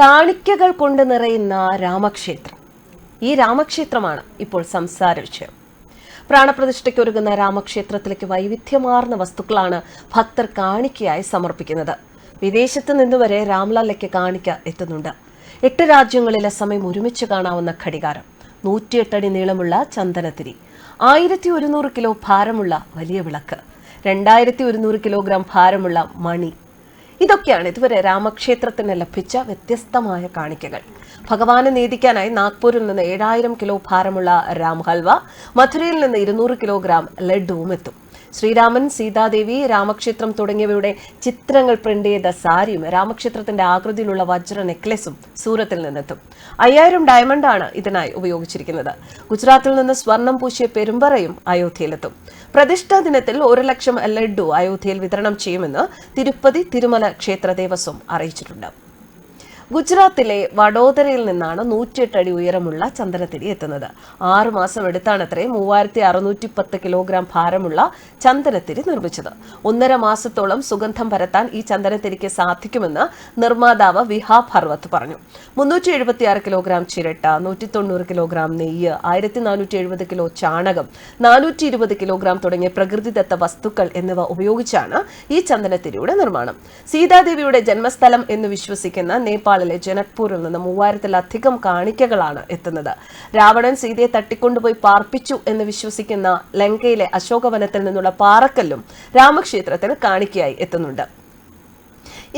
കാണിക്കകൾ കൊണ്ട് നിറയുന്ന രാമക്ഷേത്രം. ഈ രാമക്ഷേത്രമാണ് ഇപ്പോൾ സംസാര വിഷയം. പ്രാണപ്രതിഷ്ഠയ്ക്ക് ഒരുങ്ങുന്ന രാമക്ഷേത്രത്തിലേക്ക് വൈവിധ്യമാർന്ന വസ്തുക്കളാണ് ഭക്തർ കാണിക്കയായി സമർപ്പിക്കുന്നത്. വിദേശത്ത് നിന്നുവരെ രാംലാലയ്ക്ക് കാണിക്ക എത്തുന്നുണ്ട്. എട്ട് രാജ്യങ്ങളിലെ സമയം ഒരുമിച്ച് കാണാവുന്ന ഘടികാരം. നൂറ്റിയെട്ടടി നീളമുള്ള ചന്ദനത്തിരി. ആയിരത്തി ഒരുന്നൂറ് കിലോ ഭാരമുള്ള വലിയ വിളക്ക്. രണ്ടായിരത്തി ഒരുന്നൂറ് കിലോഗ്രാം ഭാരമുള്ള മണി. ഇതൊക്കെയാണ് ഇതുവരെ രാമക്ഷേത്രത്തിന് ലഭിച്ച വ്യത്യസ്തമായ കാണിക്കകൾ. ഭഗവാനെ നീതിക്കാനായി നാഗ്പൂരിൽ നിന്ന് ഏഴായിരം കിലോ ഭാരമുള്ള രാം ഹൽവ മധുരയിൽ നിന്ന് ഇരുന്നൂറ് കിലോഗ്രാം ലഡുവും എത്തും. ശ്രീരാമൻ സീതാദേവി രാമക്ഷേത്രം തുടങ്ങിയവയുടെ ചിത്രങ്ങൾ പ്രിന്റ് ചെയ്ത സാരിയും രാമക്ഷേത്രത്തിന്റെ ആകൃതിയിലുള്ള വജ്ര നെക്ലസും സൂറത്തിൽ നിന്നെത്തും. അയ്യായിരം ഡയമണ്ടാണ് ഇതിനായി ഉപയോഗിച്ചിരിക്കുന്നത്. ഗുജറാത്തിൽ നിന്ന് സ്വർണം പൂശിയ പെരുമ്പറയും അയോധ്യയിലെത്തും. പ്രതിഷ്ഠാ ദിനത്തിൽ ഒരു ലക്ഷം ലഡു അയോധ്യയിൽ വിതരണം ചെയ്യുമെന്ന് തിരുപ്പതി തിരുമല ക്ഷേത്ര ദേവസ്വം അറിയിച്ചിട്ടുണ്ട്. ഗുജറാത്തിലെ വഡോദരയിൽ നിന്നാണ് നൂറ്റിയെട്ടടി ഉയരമുള്ള ചന്ദനത്തിരി എത്തുന്നത്. ആറു മാസം എടുത്താണത്രേ മൂവായിരത്തി അറുന്നൂറ്റി പത്ത് കിലോഗ്രാം ഭാരമുള്ള ചന്ദനത്തിരി നിർമ്മിച്ചത്. ഒന്നര മാസത്തോളം സുഗന്ധം പരത്താൻ ഈ ചന്ദനത്തിരിക്ക് സാധിക്കുമെന്ന് നിർമ്മാതാവ് വിഹാ ഭർവത്ത് പറഞ്ഞു. മുന്നൂറ്റി എഴുപത്തിയാറ് കിലോഗ്രാം ചിരട്ട നൂറ്റി തൊണ്ണൂറ് കിലോഗ്രാം നെയ്യ് ആയിരത്തി നാനൂറ്റി എഴുപത് കിലോ ചാണകം നാനൂറ്റി ഇരുപത് കിലോഗ്രാം തുടങ്ങിയ പ്രകൃതിദത്ത വസ്തുക്കൾ എന്നിവ ഉപയോഗിച്ചാണ് ഈ ചന്ദനത്തിരിയുടെ നിർമ്മാണം. സീതാദേവിയുടെ ജന്മസ്ഥലം എന്ന് വിശ്വസിക്കുന്ന നേപ്പാളിലെ ജനക്പൂരിൽ നിന്ന് മൂവായിരത്തിലധികം കാണിക്കകളാണ് എത്തുന്നത്. രാവണൻ സീതയെ തട്ടിക്കൊണ്ടുപോയി പാർപ്പിച്ചു എന്ന് വിശ്വസിക്കുന്ന ലങ്കയിലെ അശോകവനത്തിൽ നിന്നുള്ള പാറക്കല്ലും രാമക്ഷേത്രത്തിന് കാണിക്കയായി എത്തുന്നുണ്ട്.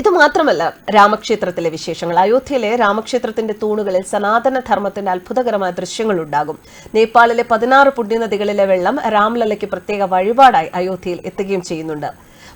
ഇത് മാത്രമല്ല രാമക്ഷേത്രത്തിലെ വിശേഷങ്ങൾ. അയോധ്യയിലെ രാമക്ഷേത്രത്തിന്റെ തൂണുകളിൽ സനാതന ധർമ്മത്തിന്റെ അത്ഭുതകരമായ ദൃശ്യങ്ങൾ ഉണ്ടാകും. നേപ്പാളിലെ പതിനാറ് പുണ്യനദികളിലെ വെള്ളം രാംലല്ലയ്ക്ക് പ്രത്യേക വഴിപാടായി അയോധ്യയിൽ എത്തുകയും ചെയ്യുന്നുണ്ട്.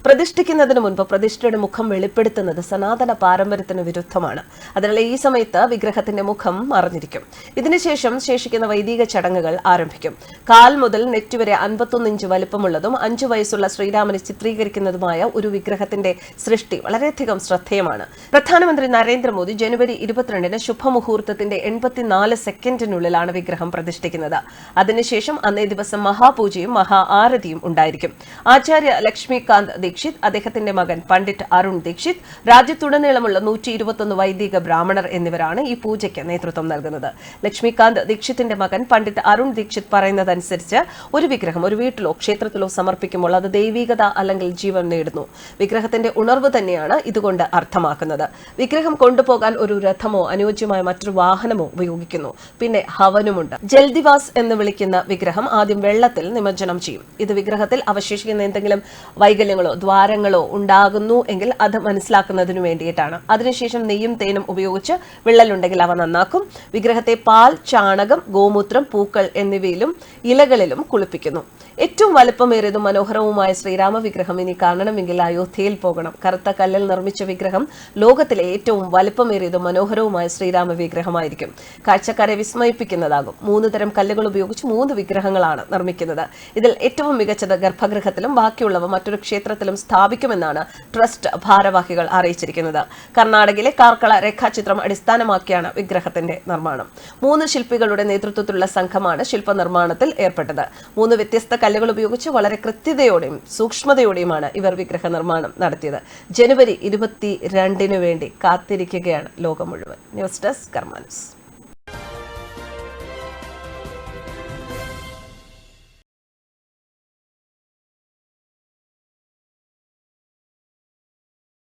പ്രതിഷ്ഠിക്കുന്നതിന് മുൻപ് പ്രതിഷ്ഠയുടെ മുഖം വെളിപ്പെടുത്തുന്നത് സനാതന പാരമ്പര്യത്തിന് വിരുദ്ധമാണ്. അതിനാൽ ഈ സമയത്ത് വിഗ്രഹത്തിന്റെ മുഖം മറഞ്ഞിരിക്കും. ഇതിനുശേഷം ശേഷിക്കുന്ന വൈദിക ചടങ്ങുകൾ ആരംഭിക്കും. കാൽ മുതൽ നെറ്റ് വരെ അൻപത്തൊന്ന് ഇഞ്ച് വലുപ്പമുള്ളതും അഞ്ചു വയസ്സുള്ള ശ്രീരാമനെ ചിത്രീകരിക്കുന്നതുമായ ഒരു വിഗ്രഹത്തിന്റെ സൃഷ്ടി വളരെയധികം ശ്രദ്ധേയമാണ്. പ്രധാനമന്ത്രി നരേന്ദ്രമോദി ജനുവരി ഇരുപത്തിരണ്ടിന് ശുഭമുഹൂർത്തത്തിന്റെ എൺപത്തിനാല് സെക്കൻഡിനുള്ളിലാണ് വിഗ്രഹം പ്രതിഷ്ഠിക്കുന്നത്. അതിനുശേഷം അന്നേ ദിവസം മഹാപൂജയും മഹാ ആരതിയും ഉണ്ടായിരിക്കും. ആചാര്യ ലക്ഷ്മികാന്ത് ദീക്ഷിത്. അദ്ദേഹത്തിന്റെ മകൻ പണ്ഡിറ്റ് അരുൺ ദീക്ഷിത്. രാജ്യത്തുടനീളമുള്ള നൂറ്റി ഇരുപത്തൊന്ന് വൈദിക ബ്രാഹ്മണർ എന്നിവരാണ് ഈ പൂജയ്ക്ക് നേതൃത്വം നൽകുന്നത്. ലക്ഷ്മികാന്ത് ദീക്ഷിത്തിന്റെ മകൻ പണ്ഡിറ്റ് അരുൺ ദീക്ഷിത് പറയുന്നതനുസരിച്ച് ഒരു വിഗ്രഹം ഒരു വീട്ടിലോ ക്ഷേത്രത്തിലോ സമർപ്പിക്കുമ്പോൾ അത് ദൈവികത അല്ലെങ്കിൽ ജീവൻ നേടുന്നു. വിഗ്രഹത്തിന്റെ ഉണർവ് തന്നെയാണ് ഇതുകൊണ്ട് അർത്ഥമാക്കുന്നത്. വിഗ്രഹം കൊണ്ടുപോകാൻ ഒരു രഥമോ അനുയോജ്യമായ മറ്റൊരു വാഹനമോ ഉപയോഗിക്കുന്നു. പിന്നെ ഹവനുമുണ്ട്. ജൽദിവാസ് എന്ന് വിളിക്കുന്ന വിഗ്രഹം ആദ്യം വെള്ളത്തിൽ നിമജ്ജനം ചെയ്യും. ഇത് വിഗ്രഹത്തിൽ അവശേഷിക്കുന്ന എന്തെങ്കിലും വൈകല്യങ്ങളോ ദ്വാരങ്ങളോ ഉണ്ടാകുന്നു എങ്കിൽ അത് മനസ്സിലാക്കുന്നതിനു വേണ്ടിയിട്ടാണ്. അതിനുശേഷം നെയ്യും തേനും ഉപയോഗിച്ച് വിള്ളലുണ്ടെങ്കിൽ അവ നന്നാക്കും. വിഗ്രഹത്തെ പാൽ ചാണകം ഗോമൂത്രം പൂക്കൾ എന്നിവയിലും ഇലകളിലും കുളിപ്പിക്കുന്നു. ഏറ്റവും വലുപ്പമേറിയതും മനോഹരവുമായ ശ്രീരാമ വിഗ്രഹം ഇനി കാണണമെങ്കിൽ അയോധ്യയിൽ പോകണം. കറുത്ത കല്ലിൽ നിർമ്മിച്ച വിഗ്രഹം ലോകത്തിലെ ഏറ്റവും വലുപ്പമേറിയതും മനോഹരവുമായ ശ്രീരാമ വിഗ്രഹമായിരിക്കും. കാഴ്ചക്കാരെ വിസ്മയിപ്പിക്കുന്നതാകും. മൂന്ന് തരം കല്ലുകൾ ഉപയോഗിച്ച് മൂന്ന് വിഗ്രഹങ്ങളാണ് നിർമ്മിക്കുന്നത്. ഇതിൽ ഏറ്റവും മികച്ചത് ഗർഭഗൃഹത്തിലും ബാക്കിയുള്ളവ മറ്റൊരു ക്ഷേത്രത്തിലും സ്ഥാപിക്കുമെന്നാണ് ട്രസ്റ്റ് ഭാരവാഹികൾ അറിയിച്ചിരിക്കുന്നത്. കർണാടകയിലെ കാർക്കള രേഖാചിത്രം അടിസ്ഥാനമാക്കിയാണ് വിഗ്രഹത്തിന്റെ നിർമ്മാണം. മൂന്ന് ശില്പികളുടെ നേതൃത്വത്തിലുള്ള സംഘമാണ് ശില്പനിർമ്മാണത്തിൽ ഏർപ്പെട്ടത്. മൂന്ന് വ്യത്യസ്ത കല്ലുകൾ ഉപയോഗിച്ച് വളരെ കൃത്യതയോടെയും സൂക്ഷ്മതയോടെയുമാണ് ഇവർ വിഗ്രഹ നിർമ്മാണം നടത്തിയത്. ജനുവരി ഇരുപത്തി രണ്ടിനു വേണ്ടി കാത്തിരിക്കുകയാണ് ലോകം മുഴുവൻ. News desk കർമാനസ്